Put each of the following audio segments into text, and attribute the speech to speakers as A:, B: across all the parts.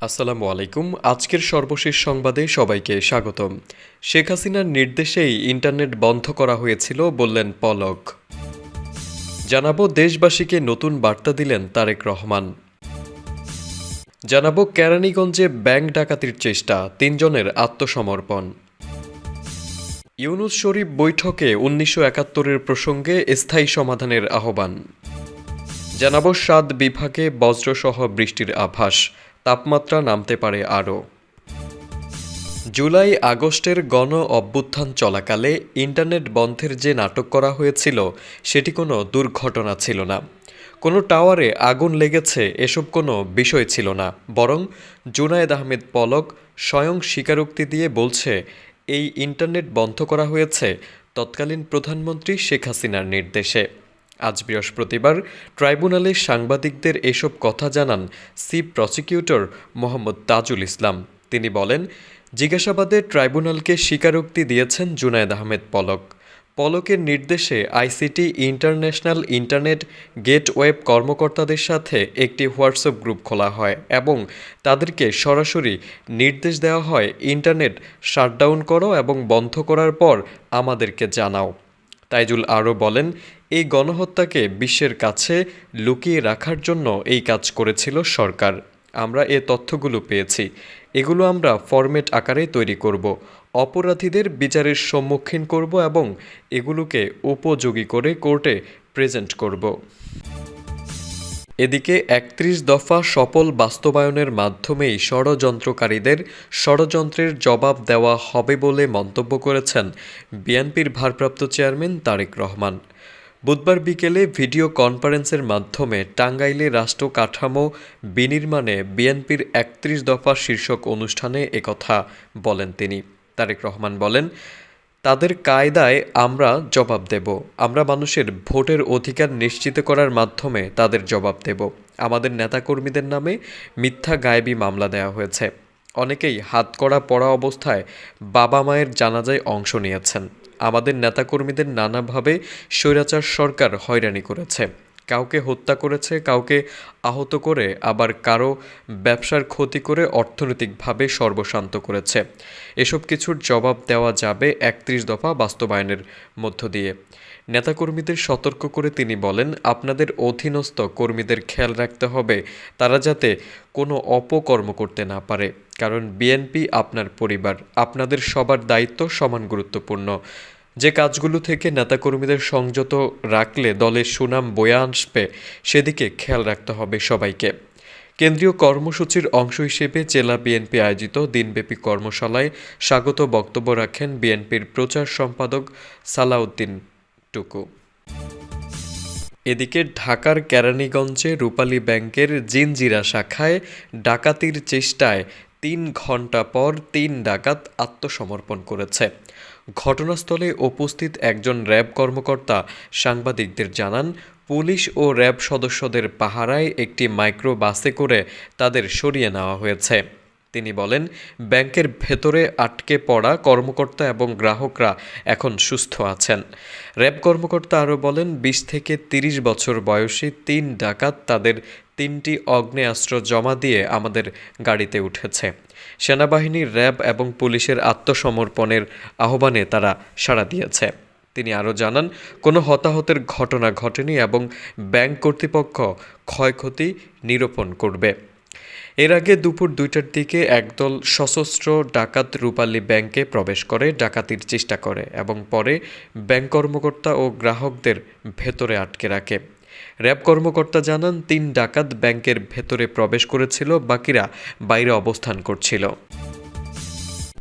A: আসসালামু আলাইকুম। আজকের সর্বশেষ সংবাদে সবাইকে স্বাগতম। শেখ হাসিনার নির্দেশেই ইন্টারনেট বন্ধ করা হয়েছিল বললেন পলক। জানাব দেশবাসীকে নতুন বার্তা দিলেন তারেক রহমান। জানাব কেরানীগঞ্জে ব্যাংক ডাকাতির চেষ্টা, তিনজনের আত্মসমর্পণ। ইউনুস শরীফ বৈঠকে উনিশশো একাত্তরের প্রসঙ্গে স্থায়ী সমাধানের আহ্বান। জানাব সাত বিভাগে বজ্রসহ বৃষ্টির আভাস। তাপমাত্রা নামতে পারে আরও। জুলাই আগস্টের গণ অভ্যুত্থান চলাকালে ইন্টারনেট বন্ধের যে নাটক করা হয়েছিল, সেটি কোনো দুর্ঘটনা ছিল না। কোনো টাওয়ারে আগুন লেগেছে, এসব কোনো বিষয় ছিল না। বরং জুনায়েদ আহমেদ পলক স্বয়ং স্বীকারোক্তি দিয়ে বলছে, এই ইন্টারনেট বন্ধ করা হয়েছে। তৎকালীন প্রধানমন্ত্রী শেখ হাসিনার নির্দেশে। আজ বৃহস্পতিবার ট্রাইব্যুনালে সাংবাদিকদের এসব কথা জানান চিফ প্রসিকিউটর মোহাম্মদ তাজুল ইসলাম। তিনি বলেন, জিজ্ঞাসাবাদে ট্রাইব্যুনালকে স্বীকারোক্তি দিয়েছেন জুনায়দ আহমেদ পলক। পলকের নির্দেশে আইসিটি ইন্টারন্যাশনাল ইন্টারনেট গেটওয়েব কর্মকর্তাদের সাথে একটি হোয়াটসঅ্যাপ গ্রুপ খোলা হয় এবং তাদেরকে সরাসরি নির্দেশ দেওয়া হয়, ইন্টারনেট শাটডাউন করো এবং বন্ধ করার পর আমাদেরকে জানাও। তাইজুল আরও বলেন, এই গণহত্যাকে বিশ্বের কাছে লুকিয়ে রাখার জন্য এই কাজ করেছিল সরকার। আমরা এ তথ্যগুলো পেয়েছি। এগুলো আমরা ফরম্যাট আকারে তৈরি করব। অপরাধীদের বিচারের সম্মুখীন করব এবং এগুলোকে উপযোগী করে কোর্টে প্রেজেন্ট করব। এদিকে একত্রিশ দফা সফল বাস্তবায়নের মাধ্যমেই ষড়যন্ত্রকারীদের ষড়যন্ত্রের জবাব দেওয়া হবে বলে মন্তব্য করেছেন বিএনপির ভারপ্রাপ্ত চেয়ারম্যান তারেক রহমান। বুধবার বিকেলে ভিডিও কনফারেন্সের মাধ্যমে টাঙ্গাইলে রাষ্ট্র কাঠামো বিনির্মাণে বিএনপির একত্রিশ দফা শীর্ষক অনুষ্ঠানে একথা বলেন তিনি। তারেক রহমান বলেন তাদের কায়দায় আমরা জবাব দেব। আমরা মানুষের ভোটের অধিকার নিশ্চিত করার মাধ্যমে তাদের জবাব দেব। আমাদের নেতাকর্মীদের নামে মিথ্যা গায়েবি মামলা দেওয়া হয়েছে। অনেকেই হাতকড়া পড়া অবস্থায় বাবা মায়ের জানাজায় অংশ নিয়েছেন। আমাদের নেতাকর্মীদের নানাভাবে স্বৈরাচার সরকার হয়রানি করেছে। কাউকে হত্যা করেছে, কাউকে আহত করে, আবার কারও ব্যবসার ক্ষতি করে অর্থনৈতিকভাবে সর্বশান্ত করেছে। এসব কিছুর জবাব দেওয়া যাবে একত্রিশ দফা বাস্তবায়নের মধ্য দিয়ে। নেতাকর্মীদের সতর্ক করে তিনি বলেন, আপনাদের অধীনস্থ কর্মীদের খেয়াল রাখতে হবে। তারা যাতে কোনো অপকর্ম করতে না পারে। কারণ বিএনপি আপনার পরিবার। আপনাদের সবার দায়িত্ব সমান গুরুত্বপূর্ণ। যে কাজগুলো থেকে নেতাকর্মীদের সংযত রাখলে দলের সুনাম বয়ে আসবে, সেদিকে খেয়াল রাখতে হবে সবাইকে। কেন্দ্রীয় কর্মসূচির অংশ হিসেবে জেলা বিএনপি আয়োজিত দিনব্যাপী কর্মশালায় স্বাগত বক্তব্য রাখেন বিএনপির প্রচার সম্পাদক সালাউদ্দিন টুকু। এদিকে ঢাকার কেরানীগঞ্জে রূপালী ব্যাংকের জিনজিরা শাখায় ডাকাতির চেষ্টায় তিন ঘণ্টা পর তিন ডাকাত আত্মসমর্পণ করেছে। ঘটনাস্থলে উপস্থিত একজন র্যাব কর্মকর্তা সাংবাদিকদের জানান, পুলিশ ও র্যাব সদস্যদের পাহারায় একটি মাইক্রো বাসে করে তাদের সরিয়ে নেওয়া হয়েছে। তিনি বলেন, ব্যাংকের ভেতরে আটকে পড়া কর্মকর্তা এবং গ্রাহকরা এখন সুস্থ আছেন। র্যাব কর্মকর্তা আরও বলেন, বিশ থেকে তিরিশ বছর বয়সী তিন ডাকাত তাদের তিনটি অগ্নেয়াস্ত্র জমা দিয়ে আমাদের গাড়িতে উঠেছে। সেনাবাহিনী, র্যাব এবং পুলিশের আত্মসমর্পণের আহ্বানে তারা সাড়া দিয়েছে। তিনি আরও জানান, কোনো হতাহতের ঘটনা ঘটেনি এবং ব্যাংক কর্তৃপক্ষ ক্ষয়ক্ষতি নিরূপণ করবে। এর আগে দুপুর দুইটার দিকে একদল সশস্ত্র ডাকাত রূপালী ব্যাংকে প্রবেশ করে, ডাকাতির চেষ্টা করে এবং পরে ব্যাংক কর্মকর্তা ও গ্রাহকদের ভেতরে আটকে রাখে। র্যাব কর্মকর্তা জানান, তিন ডাকাত ব্যাংকের ভেতরে প্রবেশ করেছিল, বাকিরা বাইরে অবস্থান করছিল।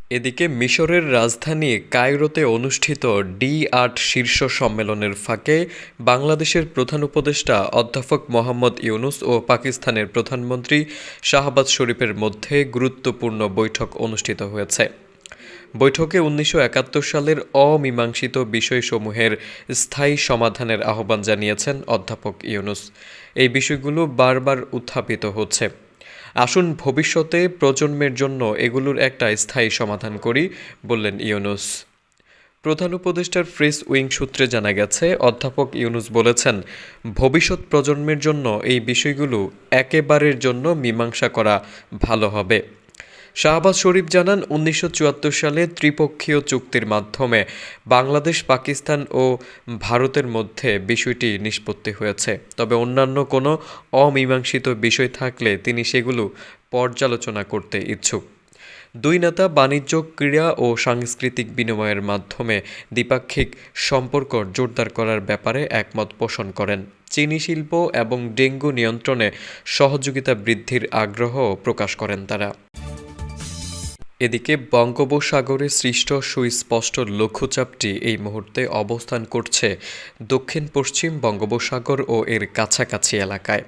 A: এদিকে মিশরের রাজধানী কায়রোতে অনুষ্ঠিত ডি আট শীর্ষ সম্মেলনের ফাঁকে বাংলাদেশের প্রধান উপদেষ্টা অধ্যাপক মোহাম্মদ ইউনুস ও পাকিস্তানের প্রধানমন্ত্রী শাহবাজ শরীফের মধ্যে গুরুত্বপূর্ণ বৈঠক অনুষ্ঠিত হয়েছে। বৈঠকে উনিশশো একাত্তর সালের অমীমাংসিত বিষয়সমূহের স্থায়ী সমাধানের আহ্বান জানিয়েছেন অধ্যাপক ইউনুস। এই বিষয়গুলো বারবার উত্থাপিত হচ্ছে। আসুন ভবিষ্যতে প্রজন্মের জন্য এগুলোর একটা স্থায়ী সমাধান করি, বললেন ইউনুস। প্রধান উপদেষ্টার প্রেস উইং সূত্রে জানা গেছে, অধ্যাপক ইউনুস বলেছেন, ভবিষ্যৎ প্রজন্মের জন্য এই বিষয়গুলো একেবারের জন্য মীমাংসা করা ভালো হবে। শাহবাজ শরীফ জানান, উনিশশো চুয়াত্তর সালে ত্রিপক্ষীয় চুক্তির মাধ্যমে বাংলাদেশ, পাকিস্তান ও ভারতের মধ্যে বিষয়টি নিষ্পত্তি হয়েছে। তবে অন্যান্য কোনো অমীমাংসিত বিষয় থাকলে তিনি সেগুলো পর্যালোচনা করতে ইচ্ছুক। দুই নেতা বাণিজ্য, ক্রীড়া ও সাংস্কৃতিক বিনিময়ের মাধ্যমে দ্বিপাক্ষিক সম্পর্ক জোরদার করার ব্যাপারে একমত পোষণ করেন। চিনি শিল্প এবং ডেঙ্গু নিয়ন্ত্রণে সহযোগিতা বৃদ্ধির আগ্রহ প্রকাশ করেন তারা। এদিকে বঙ্গোপসাগরে সৃষ্ট সুস্পষ্ট লঘুচাপটি এই মুহূর্তে অবস্থান করছে দক্ষিণ পশ্চিম বঙ্গোপসাগর ও এর কাছাকাছি এলাকায়।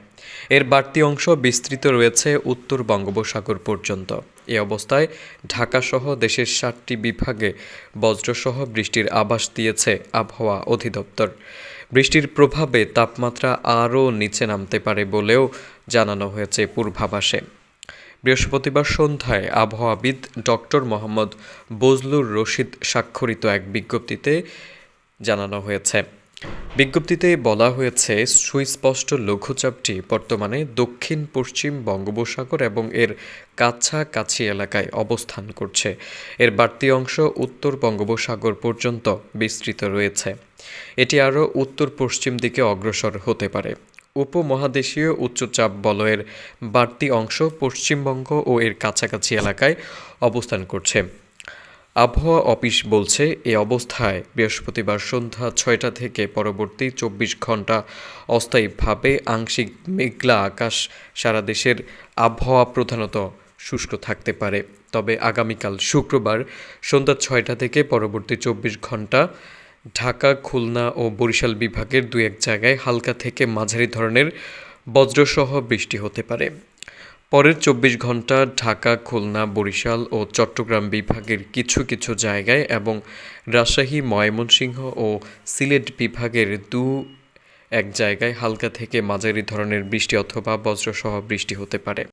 A: এর বাড়তি অংশ বিস্তৃত রয়েছে উত্তর বঙ্গোপসাগর পর্যন্ত। এ অবস্থায় ঢাকাসহ দেশের সাতটি বিভাগে বজ্রসহ বৃষ্টির আভাস দিয়েছে আবহাওয়া অধিদপ্তর। বৃষ্টির প্রভাবে তাপমাত্রা আরও নিচে নামতে পারে বলেও জানানো হয়েছে পূর্বাভাসে। বৃহস্পতিবার সন্ধ্যায় আবহাওয়াবিদ ডক্টর মোহাম্মদ বজলুর রশিদ স্বাক্ষরিত এক বিজ্ঞপ্তিতে জানানো হয়েছে। বিজ্ঞপ্তিতে বলা হয়েছে, সুস্পষ্ট লঘুচাপটি বর্তমানে দক্ষিণ, পশ্চিম বঙ্গোপসাগর এবং এর কাছাকাছি এলাকায় অবস্থান করছে। এর বাড়তি অংশ উত্তর বঙ্গোপসাগর পর্যন্ত বিস্তৃত রয়েছে। এটি আরও উত্তর পশ্চিম দিকে অগ্রসর হতে পারে। উপমহাদেশীয় উচ্চচাপ বলয়ের বাড়তি অংশ পশ্চিমবঙ্গ ও এর কাছাকাছি এলাকায় অবস্থান করছে। আবহাওয়া অফিস বলছে, এ অবস্থায় বৃহস্পতিবার সন্ধ্যা ছয়টা থেকে পরবর্তী চব্বিশ ঘণ্টা অস্থায়ীভাবে আংশিক মেঘলা আকাশ সারা দেশের আবহাওয়া প্রধানত শুষ্ক থাকতে পারে। তবে আগামীকাল শুক্রবার সন্ধ্যা ছয়টা থেকে পরবর্তী চব্বিশ ঘণ্টা ঢাকা, খুলনা ও বরিশাল বিভাগের দু এক জায়গায় হালকা থেকে মাঝারি ধরনের বজ্রসহ বৃষ্টি হতে পারে। পরের চব্বিশ ঘণ্টা ঢাকা, খুলনা, বরিশাল ও চট্টগ্রাম বিভাগের কিছু কিছু জায়গায় এবং রাজশাহী, ময়মনসিংহ ও সিলেট বিভাগের দু এক জায়গায় হালকা থেকে মাঝারি ধরনের বৃষ্টি অথবা বজ্রসহ বৃষ্টি হতে পারে।